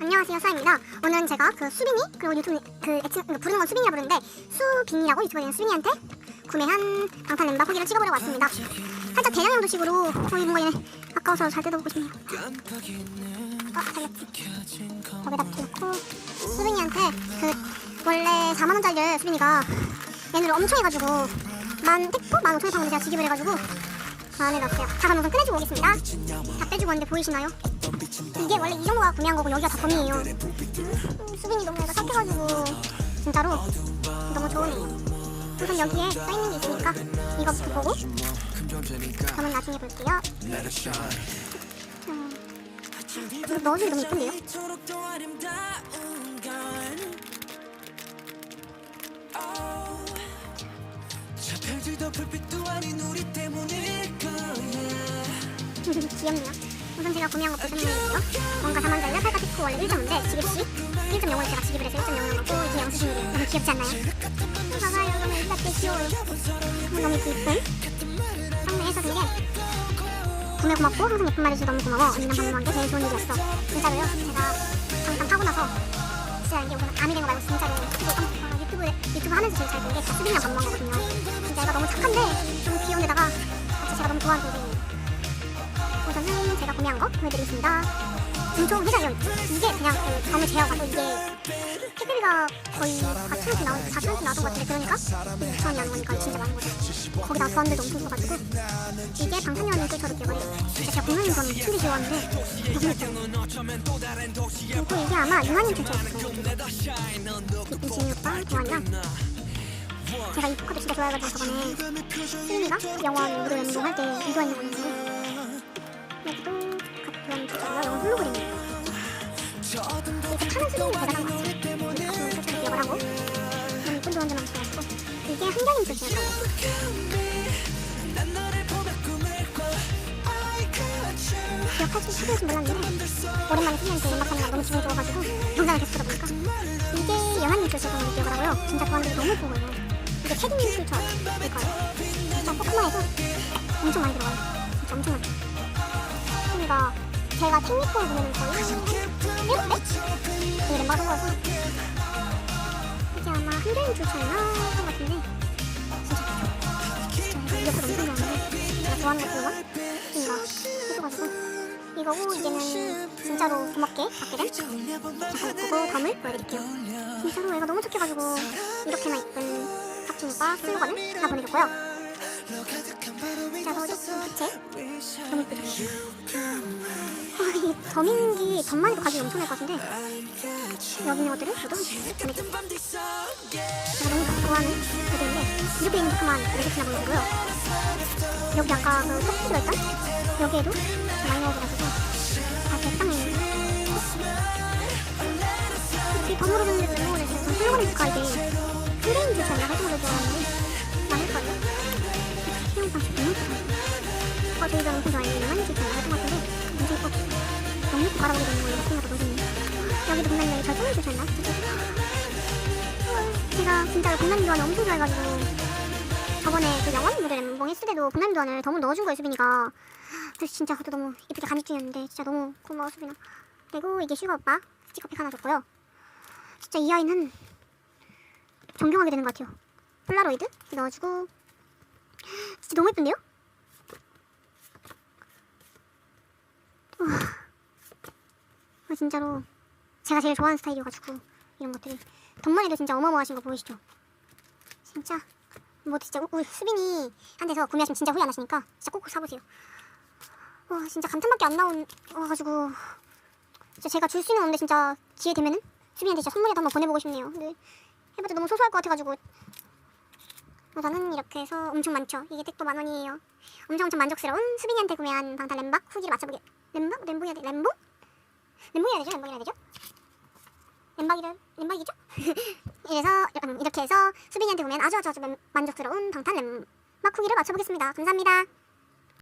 안녕하세요 수아입니다. 오늘은 제가 그 수빈이 그리고 유튜브 그 애칭 그 부르는 건 수빈이라 부르는데 수빈이라고 유튜브에 있는 수빈이한테 구매한 방탄 램바 후기를 찍어보려고 왔습니다. 살짝 대량 형도 식으로 어이 뭔가 얘네 아까워서 잘 뜯어보고 싶네요. 아 잘렸지. 여기다 붙여놓고 수빈이한테 그 원래 4만 원짜리를 수빈이가 얘네를 엄청 해가지고 만 택포 만 오천 원에 제가 지급을 해가지고 안에 넣었어요. 자 그럼 우선 꺼내주고 오겠습니다. 다 빼주고 왔는데 보이시나요? 이게 원래 이 정도가 구매한 거고 여기가 다 범이에요. 음, 수빈이 너무 애가 착해가지고 진짜로 너무 좋으네요. 우선 여기에 써 있는 게 있으니까 이거부터 보고 저는 나중에 볼게요. 음, 이거 넣어주기 너무 예쁜데요? 귀엽네요. 우선 제가 구매한 것부터 설명해드릴게요. 뭔가 4만짜리나 팔까 티코 원래 1.5인데 지급시 1.05를 제가 지급을 해서 1.05를 넣고 이게 영수증이래요. 너무 귀엽지 않나요? 봐봐요. 너무 일답게 귀여워요. 너무 예쁜 상매에서 되게 구매 고맙고 항상 예쁜 말 해주셔서 너무 고마워. 언니랑 방문한 게 제일 좋은 일이었어. 진짜로요. 제가 잠깐 타고 나서 진짜 이게 무슨 암이 된거 말고 진짜로 어, 유튜브, 유튜브 하면서 제일 잘본게다 수빈이랑 밥 먹은 거거든요. 진짜 얘가 너무 착한데 좀 귀여운데다가 제가 너무 좋아하는 동생이에요. 우선은 제가 구매한 거 보여드리겠습니다. 엄청 회장이요. 이게 그냥 그 점을 제어가고 이게 택배비가 거의 4천원씩 나온 4천원씩 나왔던 것 같은데 그러니까 2천원이 나는 거니까 진짜 많은 거죠. 거기다 보안들도 엄청 줘가지고 이게 방탄유한을 꿀처럼 기억해요. 진짜 제가 공연인 거는 미친 듯이 좋아하는데 너무 예뻐요. 그리고 이게 아마 유한님 출처였을 거예요. 예쁜 진이 오빠, 도안이랑 제가 이 포카도 진짜 좋아해가지고 저번에 수인이가 영원 무료 연동할 때 이거 있는 거였는데 여기도 같은 주제고요. 이건 홀로그램이에요. 타는 수준이 대단한 것 같아요. 같은 설정을 기억을 하고 너무 이쁜 조언들 이게 보며 꿈을 꿔 I got you 기억할 수 찾을지 몰랐는데 오랜만에 수인한테 연락하는 거 너무 기분이 좋아가지고 영상을 계속 들어보니까 이게 연한님 표시라고 기억을 하고요. 진짜 조언들이 너무 보여요. 이게 필터일 거예요. 진짜 조그마해서 엄청 많이 들어가요. 엄청 많이. 그러니까 제가 technicol을 보면 거의 한 일곱 배? 이 램바가 들어가서 이게 아마 한겨인 출처였나 한것 같은데 진짜 좋죠. 진짜 이 옆에 엄청 좋아하는데 제가 좋아하는 것 중에 이거 해줘가지고 이거고 이제는 진짜로 고맙게 받게 된 잠깐 보고 덤을 보여드릴게요. 진짜로 얘가 너무 착해가지고 이렇게나 이쁜 탑진과 슬로건을 다 보내줬고요. 자, 더 부채 너무 예쁘죠? 아, 이 점인기 점만이도 가격이 엄청날 것 같은데 여기 있는 것들을 하나씩 보내줘. 제가 너무 좋아하는 애들인데 이렇게 있는 조그만 레드키나 보여주고요. 여기 아까 그 토끼 들어있던 여기에도 많이 넣어줘가지고 다 적당히 이렇게 덤으로 줬는데도 전 슬로건이 줄까 이게 플레인 주차나 활동을 좋아하는데 예쁘다. 어, 저희가 엄청 좋아해요. 많이 주차나 활동 같은데 엄청 예뻐. 너무 바라보게 되는 거예요. 생각보다 너무. 여기도 분명히 절정을 주셨나? 제가 진짜 공남 교환을 엄청 좋아해가지고 저번에 그 영원 무대 멤버 했을 때도 공남 교환을 너무 넣어준 거예요 수빈이가 그래서 진짜 그것도 너무 예쁘게 간직 중이었는데 진짜 너무 고마워 수빈아 그리고 이게 슈가 오빠 스티커팩 하나 줬고요 진짜 이 아이는 존경하게 되는 것 같아요 폴라로이드 넣어주고 진짜 너무 예쁜데요? 우와 아, 진짜로 제가 제일 좋아하는 스타일이어가지고 이런 것들이 덤만이도 진짜 어마어마하신 거 보이시죠? 진짜 뭐 진짜 우- 우리 수빈이 한 데서 구매하시면 진짜 후회 안 하시니까 진짜 꼭꼭 사보세요. 와 진짜 감탄밖에 안 나온 와가지고 진짜 제가 줄 수는 없는데 진짜 기회 되면은 수빈이한테 진짜 선물이라도 한번 보내보고 싶네요. 근데 해봐도 너무 소소할 것 같아가지고 우선은 이렇게 해서 엄청 많죠. 이게 택도 만 원이에요. 엄청 엄청 만족스러운 수빈이한테 구매한 방탄 램박 후기를 맞춰보게 램박? 램보 해야 돼? 램보? 램보 해야 되죠? 램보 해야 되죠? 램박이를 램박이죠? 이래서 음, 이렇게 해서 수빈이한테 보면 아주 아주 아주 만- 만족스러운 방탄 램박 후기를 맞춰보겠습니다. 감사합니다.